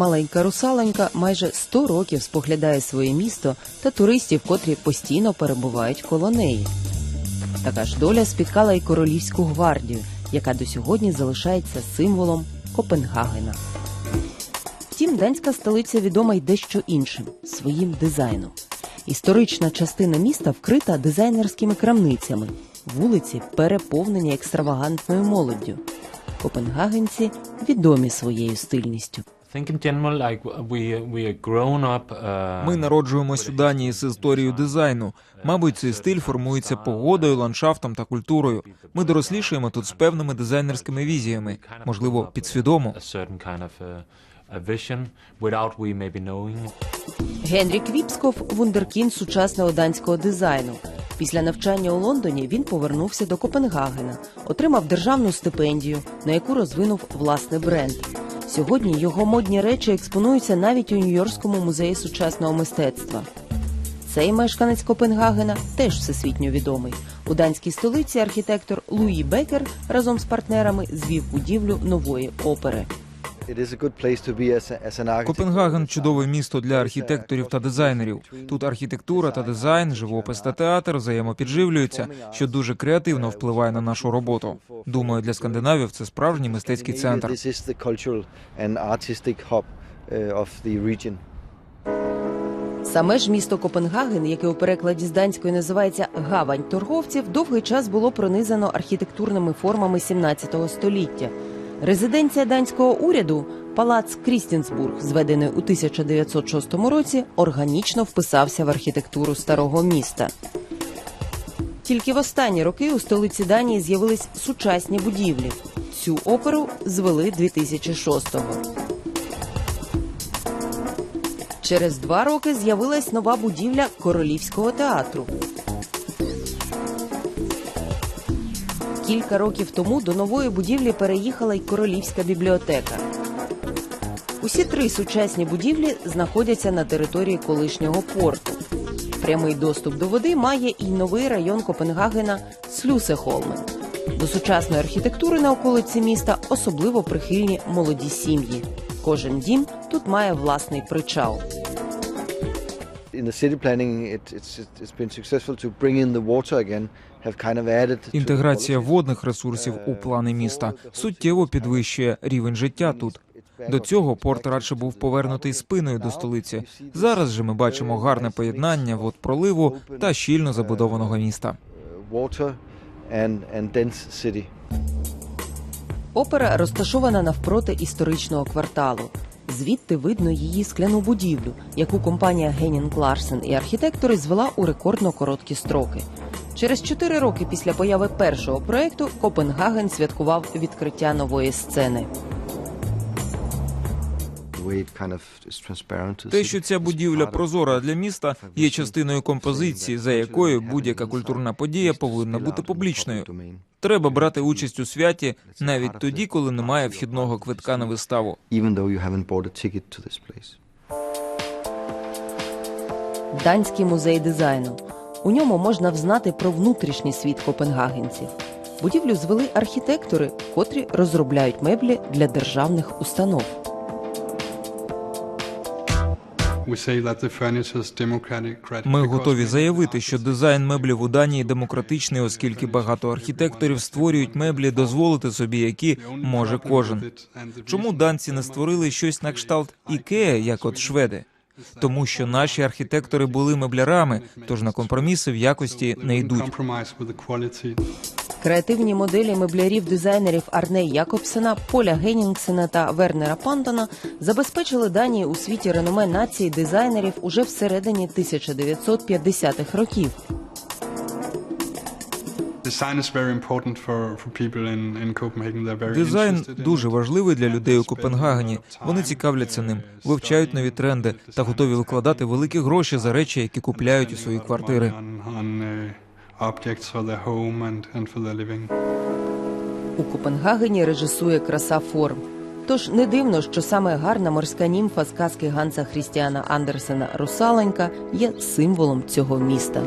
маленька русаленька майже 100 років споглядає своє місто та туристів, котрі постійно перебувають коло неї. Така ж доля спіткала й королівську гвардію, яка до сьогодні залишається символом Копенгагена. Втім, данська столиця відома й дещо іншим своїм дизайном. Історична частина міста вкрита дизайнерськими крамницями, вулиці переповнені екстравагантною молоддю. Копенгагенці відомі своєю стильністю. I think in general, like we we are grown up. Uh, Ми народжуємось у Данії з історією дизайну. Мабуть, цей стиль формується погодою, ландшафтом та культурою. Ми дорослішаємо тут з певними дизайнерськими візіями, можливо, підсвідомо. uh. Генрік Віпсков вундеркін сучасного данського дизайну. Після навчання у Лондоні він повернувся до Копенгагена, отримав державну стипендію, на яку розвинув власний бренд. Сьогодні його модні речі експонуються навіть у Нью-Йоркському музеї сучасного мистецтва. Цей мешканець Копенгагена теж всесвітньо відомий. У данській столиці архітектор Луї Бекер разом з партнерами звів будівлю нової опери. It is a good place to be as, a, as an architect. Копенгаген чудове місто для архітекторів та дизайнерів. Тут архітектура та дизайн, живопис та театр взаємопідживлюються, що дуже креативно впливає на нашу роботу. Думаю, для скандинавів це справжній мистецький центр. This is the cultural and artistic hub uh, of the region. Саме ж місто Копенгаген, яке у перекладі з данської називається гавань торговців, довгий час було пронизано архітектурними формами 17 століття. Резиденція данського уряду, палац Крістінсбург, зведений у 1906 році, органічно вписався в архітектуру старого міста. Тільки в останні роки у столиці Данії з'явились сучасні будівлі. Цю оперу звели 2006-го. Через два роки з'явилась нова будівля королівського театру. Кілька років тому до нової будівлі переїхала й королівська бібліотека. Усі три сучасні будівлі знаходяться на території колишнього порту. Прямий доступ до води має і новий район Копенгагена Слюсехолмен. До сучасної архітектури на околиці міста особливо прихильні молоді сім'ї. Кожен дім тут має власний причал. In the city planning, it, it's, it's been successful to bring in the water again, have kind of added to the Інтеграція водних ресурсів у плани міста суттєво підвищує рівень життя тут. До цього порт радше був повернутий спиною до столиці. Зараз же ми бачимо гарне поєднання водпроливу та щільно забудованого міста. Uh. Опера розташована навпроти історичного кварталу. Звідти видно її скляну будівлю, яку компанія Генінг Ларсен і архітектори звела у рекордно короткі строки. Через чотири роки після появи першого проекту Копенгаген святкував відкриття нової сцени. Те, що ця будівля прозора для міста, є частиною композиції, за якою будь-яка культурна подія повинна бути публічною. Треба брати участь у святі навіть тоді, коли немає вхідного квитка на виставу. Данський музей дизайну. У ньому можна взнати про внутрішній світ копенгагенців. Будівлю звели архітектори, котрі розробляють меблі для державних установ. Ми готові заявити, що дизайн меблів у Данії демократичний, оскільки багато архітекторів створюють меблі, дозволити собі, які може кожен. Чому данці не створили щось на кшталт Ікея, як от шведи? Тому що наші архітектори були меблярами, тож на компроміси в якості не йдуть. Креативні моделі меблярів дизайнерів Арне Якобсена, Поля Геннінгсена та Вернера Пантона забезпечили Данії у світі реноме нації дизайнерів уже всередині 1950-х років. Дизайн дуже важливий для людей у Копенгагені. Вони цікавляться ним, вивчають нові тренди та готові викладати великі гроші за речі, які купляють у свої квартири. Objects for their home and, and for their living. У Копенгагені режисує краса форм. Тож не дивно, що саме гарна морська німфа з казки Ганса Хрістіана Андерсена Русаленька є символом цього міста.